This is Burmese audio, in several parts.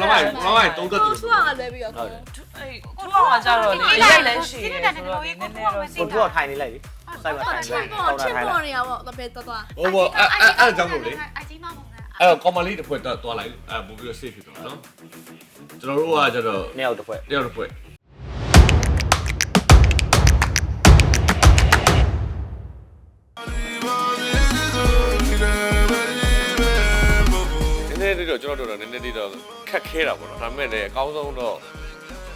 လောမိုင်းလောမိုင်းတုံးသက်သူသူကငါလွဲပြီးတော့ကိုအဲ့ထူအောင်ကကြတော့လေရိုက်လဲရှိတယ်ဆိုတော့နည်းနည်းတော့ကိုသူကထိုင်နေလိုက်လေစိုက်မှာထိုင်ချနေစ်လိုက်ပေါ်ကောင်းတာချစ်ထိုင်ပေါ်လိုက်နေရပေါ့တပည့်တော့တော့ဟိုဘောအဲ့အဲ့အဲ့ကြောင့်လို့လေအကြီးမပုံစံအဲ့တော့ common လေးတစ်ဖွဲ့တော့တွားလိုက်အဲ့ပို့ပြီးတော့ safe ဖြစ်သွားနော်ကျွန်တော်တို့ကကျတော့နှစ်ယောက်တစ်ဖွဲ့တယောက်တစ်ဖွဲ့ ည်းနည်းလေးတော့ကျွန်တော်တို့တော့နည်းနည်းလေးတော့ခက်ခဲတာပေါ့နော်ဒါပေမဲ့လည်းအကောင်းဆုံးတော့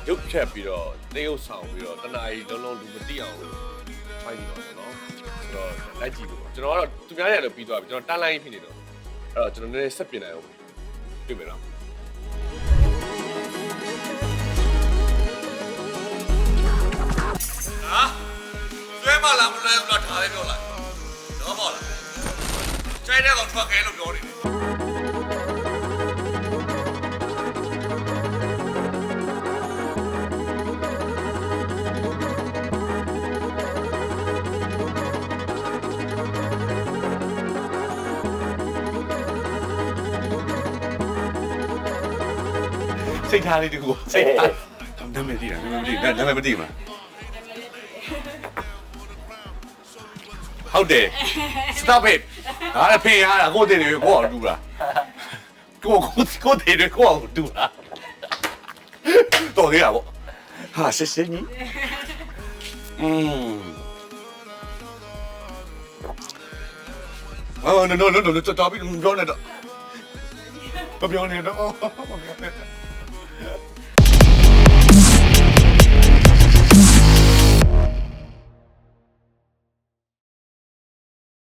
ရုပ်ဖြတ်ပြီးတော့တရုပ်ဆောင်ပြီးတော့တနားရီလုံးလုံးလူမသိအောင်ဖိုင်နေပါတော့နော်ဆိုတော့လိုက်ကြည့်လို့ကျွန်တော်ကတော့သူများရလည်းပြီးသွားပြီကျွန်တော်တန်းလိုင်းဖြစ်နေတော့အဲ့တော့ကျွန်တော်နည်းနည်းဆက်ပြင်နိုင်အောင်ပြင်မယ်နော်ဟာကျွဲမလာမလဲဘူးလားဒါပဲပြောလိုက်တော့ပေါ့လားကျွဲတဲ့ကောင်ထွက်ခဲလို့ပြောနေတယ် စိတ်ထားလေးတကူစိတ်ထားနာမည်ကြည့်တာနာမည်မကြည့်နာမည်မသိဘူးလားဟုတ်တယ် stop it ဟာဖေးရတာကိုတည်တယ်ကိုအောင်တူလားကိုကိုကိုတည်တယ်ကိုအောင်တူလားတော်ရရပေါ့ဟာဆက်စင်းကြီးอืมအော် no no no no တော်ပြီပြောနေတော့ပြောနေတော့ Yeah.